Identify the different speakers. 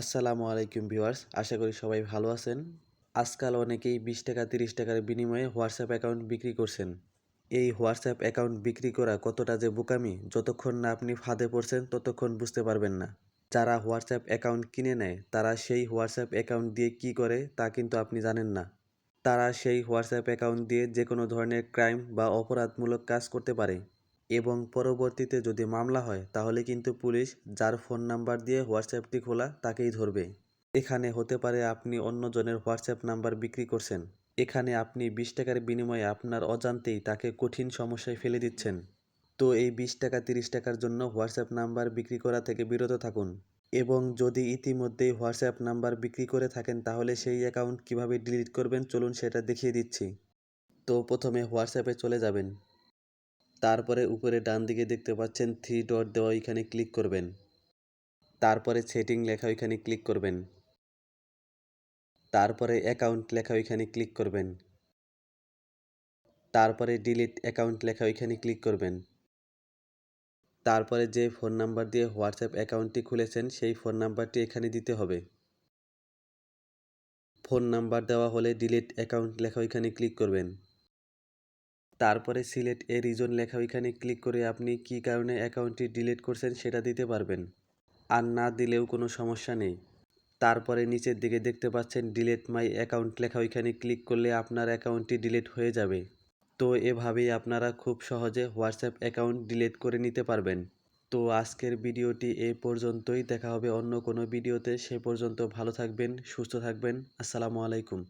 Speaker 1: আসসালামু আলাইকুম ভিউয়ার্স, আশা করি সবাই ভালো আছেন। আজকাল অনেকেই বিশ টাকা, তিরিশ টাকার বিনিময়ে হোয়াটসঅ্যাপ অ্যাকাউন্ট বিক্রি করছেন। এই হোয়াটসঅ্যাপ অ্যাকাউন্ট বিক্রি করা কতটা যে বোকামি, যতক্ষণ না আপনি ফাঁদে পড়ছেন, ততক্ষণ বুঝতে পারবেন না। যারা হোয়াটসঅ্যাপ অ্যাকাউন্ট কিনে নেয়, তারা সেই হোয়াটসঅ্যাপ অ্যাকাউন্ট দিয়ে কি করে, তা কিন্তু আপনি জানেন না। তারা সেই হোয়াটসঅ্যাপ অ্যাকাউন্ট দিয়ে যে কোনো ধরনের ক্রাইম বা অপরাধমূলক কাজ করতে পারে। এবং পরবর্তীতে যদি মামলা হয়, তাহলে কিন্তু পুলিশ যার ফোন নাম্বার দিয়ে হোয়াটসঅ্যাপটি খোলা তাকেই ধরবে। এখানে হতে পারে আপনি অন্যজনের হোয়াটসঅ্যাপ নাম্বার বিক্রি করছেন। এখানে আপনি বিশ টাকার বিনিময়ে আপনার অজান্তেই তাকে কঠিন সমস্যায় ফেলে দিচ্ছেন। তো এই বিশ টাকা তিরিশ টাকার জন্য হোয়াটসঅ্যাপ নাম্বার বিক্রি করা থেকে বিরত থাকুন। এবং যদি ইতিমধ্যেই হোয়াটসঅ্যাপ নাম্বার বিক্রি করে থাকেন, তাহলে সেই অ্যাকাউন্ট কীভাবে ডিলিট করবেন, চলুন সেটা দেখিয়ে দিচ্ছি। তো প্রথমে হোয়াটসঅ্যাপে চলে যাবেন। তারপরে উপরে ডান দিকে দেখতে পাচ্ছেন থ্রি ডট দেওয়া ওইখানে ক্লিক করবেন। তারপরে সেটিং লেখা ওইখানে ক্লিক করবেন। তারপরে অ্যাকাউন্ট লেখা ওইখানে ক্লিক করবেন। তারপরে ডিলিট অ্যাকাউন্ট লেখা ওইখানে ক্লিক করবেন। তারপরে যে ফোন নাম্বার দিয়ে হোয়াটসঅ্যাপ অ্যাকাউন্টটি খুলেছেন, সেই ফোন নাম্বারটি এখানে দিতে হবে। ফোন নাম্বার দেওয়া হলে ডিলিট অ্যাকাউন্ট লেখা ওইখানে ক্লিক করবেন। তারপরে সিলেক্ট এ রিজন লেখা, ওইখানে ক্লিক করে আপনি কি কারণে অ্যাকাউন্টটি ডিলিট করছেন সেটা দিতে পারবেন। আর না দিলেও কোনো সমস্যা নেই। তারপরে নিচের দিকে দেখতে পাচ্ছেন, ডিলেট মাই অ্যাকাউন্ট লেখা, ওইখানে ক্লিক করলে আপনার অ্যাকাউন্টটি ডিলিট হয়ে যাবে। তো এভাবেই আপনারা খুব সহজে হোয়াটসঅ্যাপ অ্যাকাউন্ট ডিলিট করে নিতে পারবেন। তো আজকের ভিডিওটি এ পর্যন্তই। দেখা হবে অন্য কোনো ভিডিওতে। সে পর্যন্ত ভালো থাকবেন, সুস্থ থাকবেন। আসসালামু আলাইকুম।